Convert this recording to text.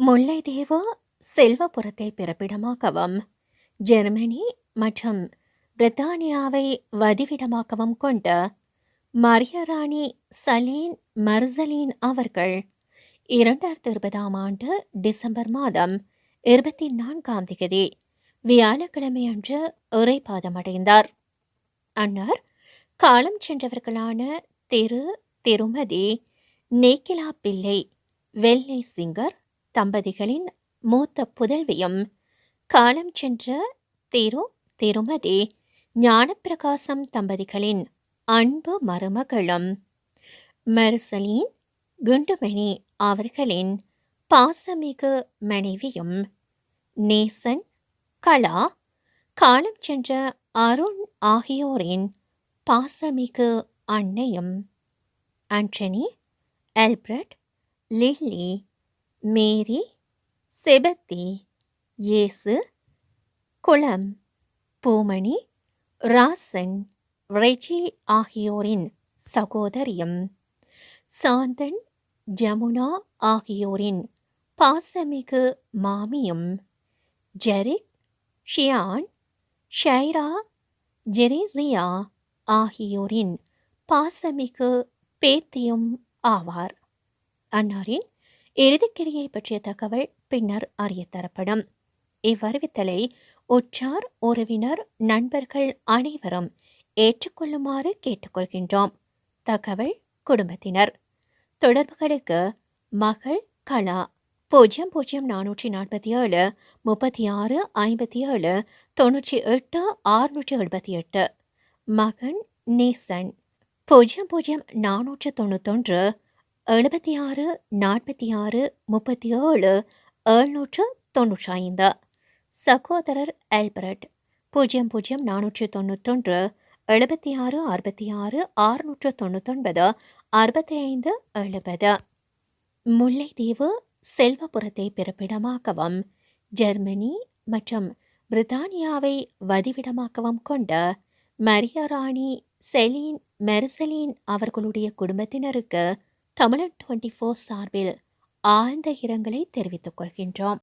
Mullaitivu செல்வபுரத்தை பிறப்பிடமாகவும் Germany மற்றும் பிரித்தானியாவை வதிவிடமாகவும் கொண்ட மரியராணி Celine மர்சலீன் அவர்கள் இரண்டாயிரத்தி இருபதாம் ஆண்டு டிசம்பர் மாதம் இருபத்தி நான்காம் தேதி வியாழக்கிழமை அன்று அடைந்தார் அன்னார் காலம் சென்றவர்களான திரு திருமதி நேக்கிலா பிள்ளை வெள்ளை சிங்கர் தம்பதிகளின் மூத்த புதல்வியும் காலம் சென்ற திரு திருமதி ஞானப்பிரகாசம் தம்பதிகளின் அன்பு மருமகளும் மெர்சலின் குண்டுமணி அவர்களின் பாசமிகு மனைவியும் நேசன் கலா காலம் சென்ற அருண் ஆகியோரின் பாசமிகு அன்னையும் ஆண்டனி ஆல்பர்ட் லில்லி மேரி செபத்தி இயேசு குளம் பூமணி ராசன் ரெஜி ஆகியோரின் சகோதரியும் சாந்தன் ஜமுனா ஆகியோரின் பாசமிகு மாமியும் ஜெரிக் ஷியான் ஷைரா ஜெரேசியா ஆகியோரின் பாசமிகு பேத்தியும் ஆவார். அன்னாரின் இறுதிக்கிரியை பற்றிய தகவல் பின்னர் அறியத்தரப்படும் இவ்வறிவித்தலை உற்றார் உறவினர் நண்பர்கள் அனைவரும் ஏற்றுக்கொள்ளுமாறு கேட்டுக்கொள்கின்றோம். தகவல் குடும்பத்தினர். தொடர்புகளுக்கு மகள் கலா பூஜ்ஜியம் பூஜ்ஜியம் நானூற்றி நாற்பத்தி ஏழு முப்பத்தி ஆறு ஐம்பத்தி ஏழு தொண்ணூற்றி எட்டு ஆறுநூற்றி எழுபத்தி எட்டு மகன் நேசன். பூஜ்ஜியம் பூஜ்ஜியம் நானூற்று தொண்ணூத்தொன்று எழுபத்தி ஆறு நாற்பத்தி ஆறு முப்பத்தி ஏழு எழுநூற்று தொண்ணூற்றி ஐந்து. சகோதரர் ஆல்பர்ட் பூஜ்ஜியம் பூஜ்ஜியம் நானூற்றி தொண்ணூற்றொன்று எழுபத்தி ஆறு அறுபத்தி ஆறு ஆறுநூற்று தொண்ணூத்தொன்பது அறுபத்தி ஐந்து எழுபது. முல்லைத்தீவு செல்வபுரத்தை பிறப்பிடமாக்கவும் ஜெர்மனி மற்றும் பிரித்தானியாவை வதிவிடமாக்கவும் கொண்ட மரியராணி செலீன் மெர்சலீன் அவர்களுடைய குடும்பத்தினருக்கு தமிழன் டுவெண்ட்டி ஃபோர் சார்பில் ஆழ்ந்த இரங்கலை தெரிவித்துக் கொள்கின்றோம்.